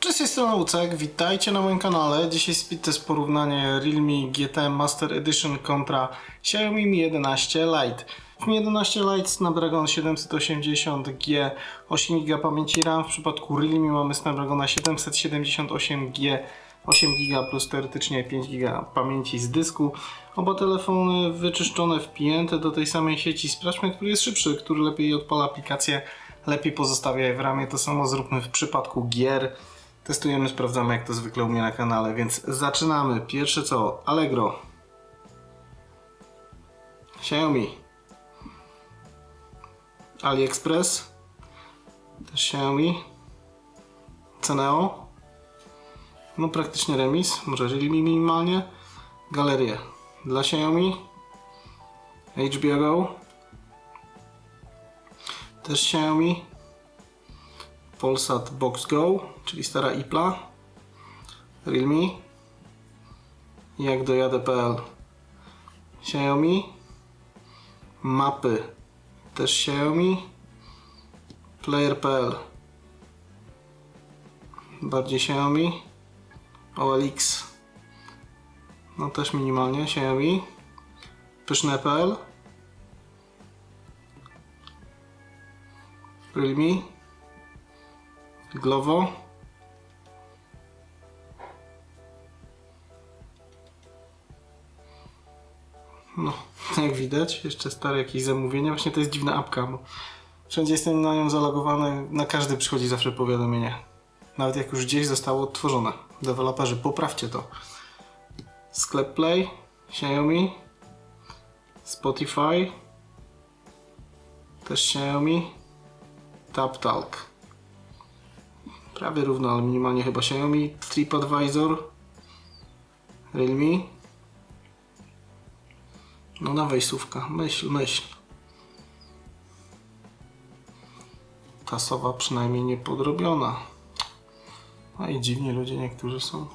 Cześć, z tej strony witajcie na moim kanale. Dzisiaj speed test porównanie Realme GT Master Edition kontra Xiaomi Mi 11 Lite. W Mi 11 Lite Snapdragon 780G 8 GB pamięci RAM, w przypadku Realme mamy Snapdragona 778G 8 GB plus teoretycznie 5 GB pamięci z dysku. Oba telefony wyczyszczone, wpięte do tej samej sieci. Sprawdźmy, który jest szybszy, który lepiej odpala aplikację, lepiej pozostawia je w ramie. To samo zróbmy w przypadku gier. Testujemy, sprawdzamy jak to zwykle u mnie na kanale, więc zaczynamy. Pierwsze co? Allegro. Xiaomi. AliExpress. Też Xiaomi. Ceneo. No praktycznie remis, może minimalnie. Galerie dla Xiaomi. HBO Go. Też Xiaomi. Polsat Box Go, czyli stara IPLA, Realme, jak dojadę.pl, Xiaomi, mapy, też Xiaomi, Player.pl, bardziej Xiaomi, OLX, no też minimalnie Xiaomi, pyszne.pl, Realme, Glovo. No, jak widać, jeszcze stare jakieś zamówienia. Właśnie to jest dziwna apka, bo wszędzie jestem na nią zalogowany, na każdy przychodzi zawsze powiadomienie. Nawet jak już gdzieś zostało odtworzone. Deweloperzy, poprawcie to. Sklep Play, Xiaomi, Spotify, też Xiaomi, TapTalk prawie równo, ale minimalnie chyba Xiaomi, TripAdvisor, Realme. No na wejsówka, myśl, myśl. Tasowa przynajmniej nie podrobiona. A i dziwnie ludzie niektórzy są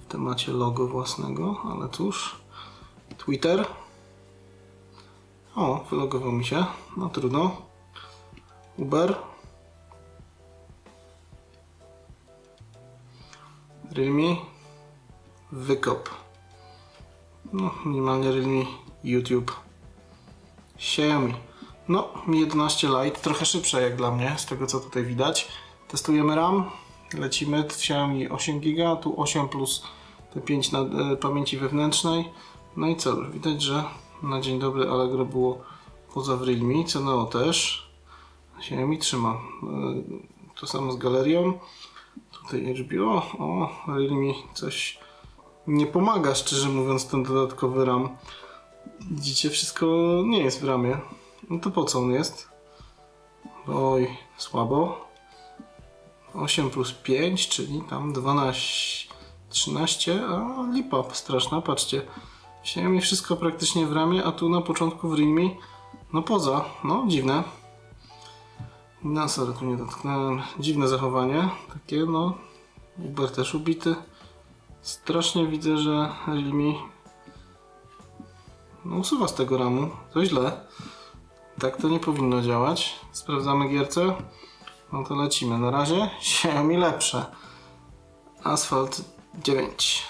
w temacie logo własnego, ale cóż. Twitter. O, wylogował mi się. No trudno. Uber. Realme, Wykop. No, minimalnie Realme, YouTube, Xiaomi. No, Mi 11 Lite, trochę szybsze jak dla mnie, z tego co tutaj widać. Testujemy RAM, lecimy Xiaomi 8 GB, tu 8 plus te 5 na e, pamięci wewnętrznej. No i co, widać, że na dzień dobry Allegro było poza w Realme, Ceneo też. Xiaomi trzyma. E, to samo z galerią. Tutaj HBO, o, Realme coś nie pomaga, szczerze mówiąc, ten dodatkowy RAM. Widzicie, wszystko nie jest w ramie. No to po co on jest? Oj, słabo. 8 plus 5, czyli tam 12, 13, a lipa straszna, patrzcie. Wziąłem mi wszystko praktycznie w ramie, a tu na początku w Realme, no poza, no dziwne. Sorry, tu nie dotknąłem. Dziwne zachowanie. Takie no. Uber też ubity. Strasznie widzę, że Realme no, usuwa z tego ramu. To źle. Tak to nie powinno działać. Sprawdzamy gierce. No to lecimy. Na razie Xiaomi lepsze. Asphalt 9.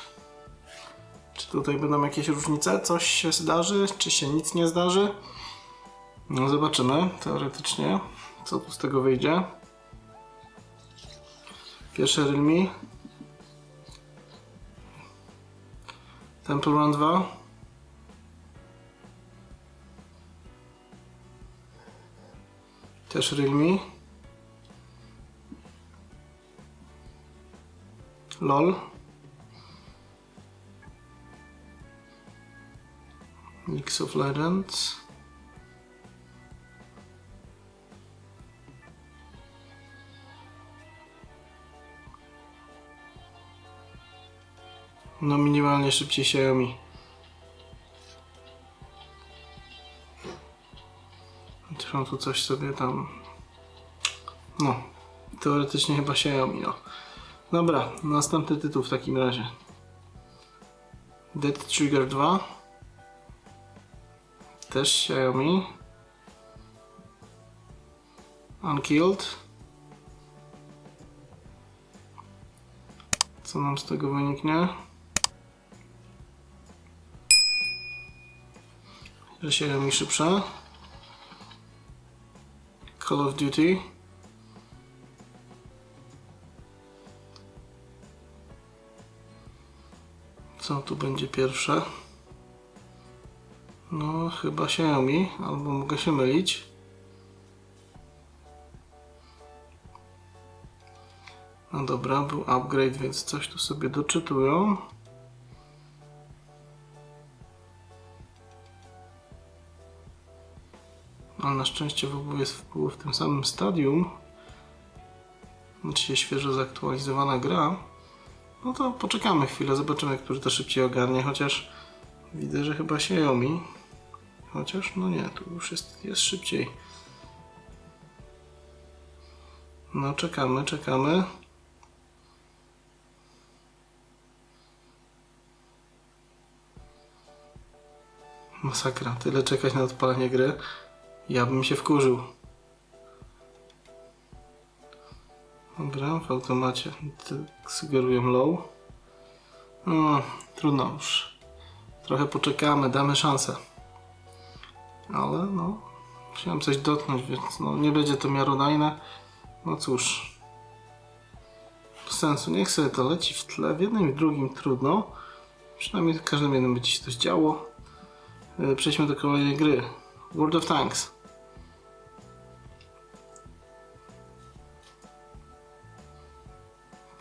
Czy tutaj będą jakieś różnice? Coś się zdarzy? Czy się nic nie zdarzy? No zobaczymy. Teoretycznie co tu z tego wyjdzie. Pierwsze Realme. Temple Run 2. Też Realme. LOL. League of Legends. No minimalnie szybciej Xiaomi. Trzeba tu coś sobie tam... No, teoretycznie chyba Xiaomi, no. Dobra, następny tytuł w takim razie. Dead Trigger 2. Też Xiaomi. Unkilled. Co nam z tego wyniknie? Się mi szybsze. Call of Duty. Co tu będzie pierwsze? No, chyba Xiaomi, albo mogę się mylić. No dobra, był upgrade, więc coś tu sobie doczytują. Szczęście w ogóle jest było w tym samym stadium. Znaczy świeżo zaktualizowana gra. No to poczekamy chwilę, zobaczymy, który to szybciej ogarnie, chociaż widzę, że chyba Xiaomi. Chociaż no nie, tu już jest, jest szybciej. No czekamy, czekamy. Masakra, tyle czekać na odpalenie gry. Ja bym się wkurzył. Dobra, w automacie sugerują low. No, trudno już. Trochę poczekamy, damy szansę. Ale no, chciałem coś dotknąć, więc no, nie będzie to miarodajne. No cóż. Bez sensu, niech sobie to leci w tle. W jednym i w drugim trudno. Przynajmniej w każdym jednym będzie się coś działo. E, Przejdźmy do kolejnej gry. World of Tanks.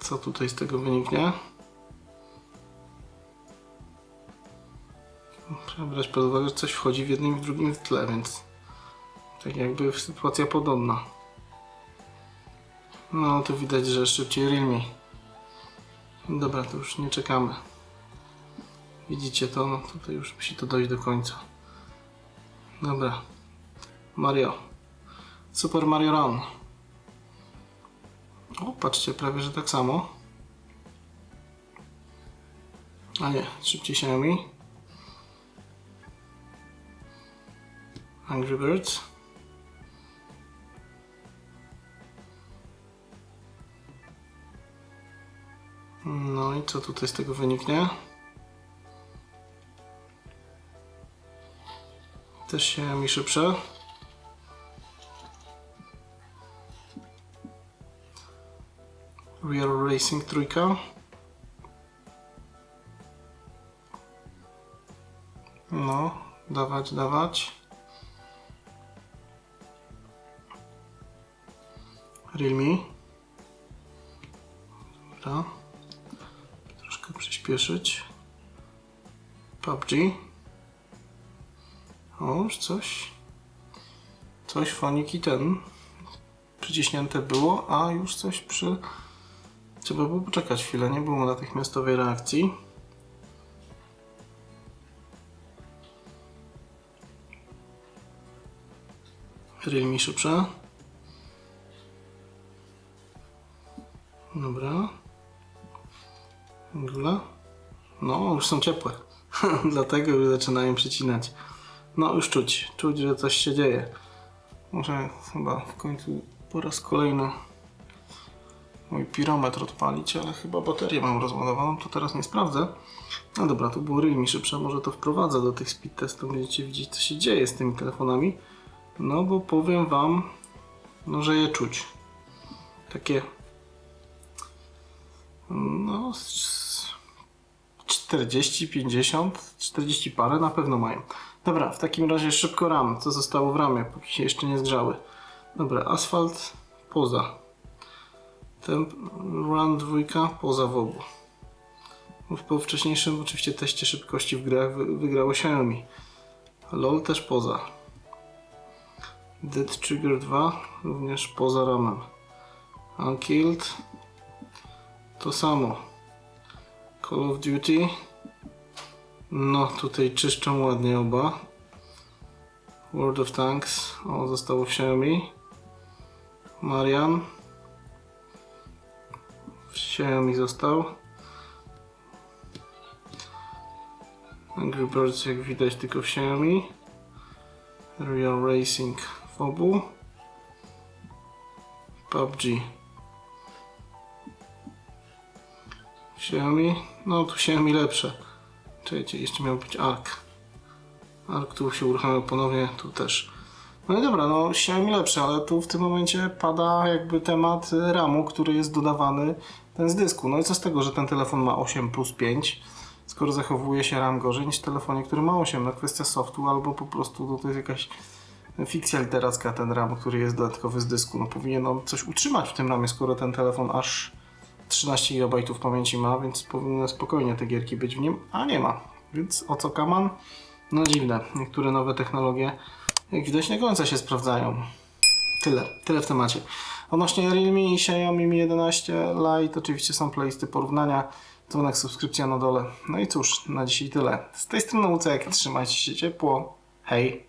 Co tutaj z tego wyniknie? Trzeba brać pod uwagę, że coś wchodzi w jednym i w drugim tle, więc tak jakby sytuacja podobna. No, tu widać, że szybciej Realme. Dobra, to już nie czekamy. Widzicie to? No tutaj już musi to dojść do końca. Dobra. Mario. Super Mario Run. O, patrzcie, prawie że tak samo. A nie, szybciej Xiaomi. Angry Birds. No i co tutaj z tego wyniknie? Też się mi szybsze. Racing trójka. No, dawać, dawać. Realme. Dobra. Troszkę przyspieszyć. PUBG. O, już coś. Coś foniki ten przyciśnięte było, a już coś przy... Trzeba było poczekać chwilę, nie było natychmiastowej reakcji. Realme szybsze. Dobra. Dobra. No, już są ciepłe. Dlatego już zaczynają przycinać. No, już czuć. Czuć, że coś się dzieje. Muszę chyba w końcu po raz kolejny mój pirometr odpalić, ale chyba baterię mam rozładowaną, to teraz nie sprawdzę. No dobra, to było Realme szybsze, może to wprowadzę do tych speed testów, będziecie widzieć co się dzieje z tymi telefonami. No bo powiem wam, no że je czuć. Takie no z 40, 50, 40 parę na pewno mają. Dobra, w takim razie szybko RAM, co zostało w ramie, póki się jeszcze nie zgrzały. Dobra, asfalt poza. Temp Run 2 poza w obu. Po wcześniejszym oczywiście teście szybkości w grach wy- wygrało Xiaomi. LOL też poza. Dead Trigger 2 również poza ramem. Unkilled to samo. Call of Duty no tutaj czyszczą ładnie oba. World of Tanks o zostało w Xiaomi. Marian w Xiaomi został. Angry Birds jak widać tylko w Xiaomi. Real Racing w obu. PUBG Xiaomi, no tu Xiaomi lepsze. Czekajcie, jeszcze miał być ARK. ARK tu się uruchamiał ponownie, tu też. No i dobra, no Xiaomi lepsze, ale tu w tym momencie pada jakby temat RAMu, który jest dodawany ten z dysku. No i co z tego, że ten telefon ma 8 plus 5, skoro zachowuje się RAM gorzej niż w telefonie, który ma 8. No kwestia softu albo po prostu no, to jest jakaś fikcja literacka ten RAM, który jest dodatkowy z dysku. No powinien on coś utrzymać w tym ramie, skoro ten telefon aż 13 GB pamięci ma, więc powinny spokojnie te gierki być w nim, a nie ma. Więc o co kaman? No dziwne. Niektóre nowe technologie, jak widać, nie końca się sprawdzają. Tyle, tyle w temacie. Odnośnie Realme i Xiaomi Mi 11 Lite oczywiście są playlisty porównania, dzwonek, subskrypcja na dole. No i cóż, na dzisiaj tyle. Z tej strony Łucek, trzymajcie się ciepło. Hej!